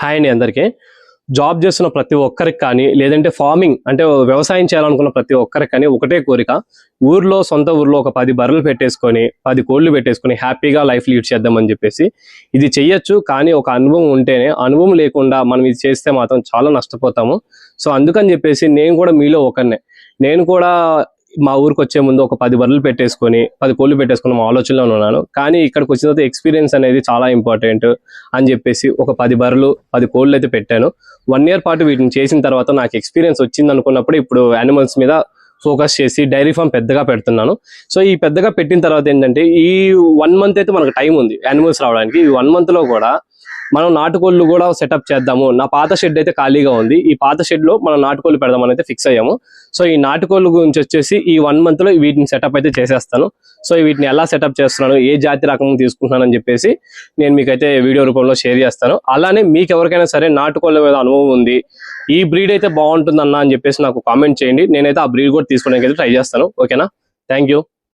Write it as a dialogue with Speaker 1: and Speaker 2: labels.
Speaker 1: Hi అండి అందరికీ. Job చేస్తున్న ప్రతి ఒక్కరికి కానీ లేదంటే ఫార్మింగ్ అంటే వ్యవసాయం చేయాలనుకున్న ప్రతి ఒక్కరికి కానీ ఒకటే కోరిక. ఊర్లో సొంత ఊర్లో ఒక పది బర్రెలు పెట్టేసుకొని పది కోళ్ళు పెట్టేసుకొని హ్యాపీగా లైఫ్ లీడ్ చేద్దామని చెప్పేసి ఇది చెయ్యొచ్చు. కానీ ఒక అనుభవం ఉంటేనే అనుభవం లేకుండా మనం ఇది చేస్తే మాత్రం చాలా నష్టపోతాము. సో అందుకని చెప్పేసి నేను కూడా మీలో ఒకరినే నేను కూడా మా ఊరికి వచ్చే ముందు ఒక పది బర్రెలు పెట్టేసుకొని పది కోళ్ళు పెట్టేసుకుని మా ఆలోచనలో ఉన్నాను. కానీ ఇక్కడికి వచ్చిన తర్వాత ఎక్స్పీరియన్స్ అనేది చాలా ఇంపార్టెంట్ అని చెప్పేసి ఒక పది బర్రెలు పది కోళ్ళు అయితే పెట్టాను. వన్ ఇయర్ పాటు వీటిని చేసిన తర్వాత నాకు ఎక్స్పీరియన్స్ వచ్చింది అనుకున్నప్పుడు ఇప్పుడు యానిమల్స్ మీద ఫోకస్ చేసి డైరీ ఫామ్ పెద్దగా పెడుతున్నాను. సో ఈ పెద్దగా పెట్టిన తర్వాత ఏంటంటే ఈ వన్ మంత్ అయితే మనకు టైం ఉంది యానిమల్స్ రావడానికి. ఈ వన్ మంత్లో కూడా మనం నాటుకోళ్ళు కూడా సెటప్ చేద్దాము. నా పాత షెడ్ అయితే ఖాళీగా ఉంది. ఈ పాత షెడ్లో మనం నాటుకోళ్ళు పెడదామని అయితే ఫిక్స్ అయ్యాము. సో ఈ నాటుకోళ్ళు గురించి వచ్చేసి ఈ వన్ మంత్లో వీటిని సెటప్ అయితే చేసేస్తాను. సో వీటిని ఎలా సెటప్ చేస్తున్నాను ఏ జాతి రకం తీసుకుంటున్నాను అని చెప్పేసి నేను మీకైతే వీడియో రూపంలో షేర్ చేస్తాను. అలానే మీకు ఎవరికైనా సరే నాటుకోళ్ళ మీద అనుభవం ఉంది ఈ బ్రీడ్ అయితే బాగుంటుంది అన్న అని చెప్పేసి నాకు కామెంట్ చేయండి. నేనైతే ఆ బ్రీడ్ కూడా తీసుకోవడానికి అయితే ట్రై చేస్తాను. ఓకేనా థ్యాంక్ యూ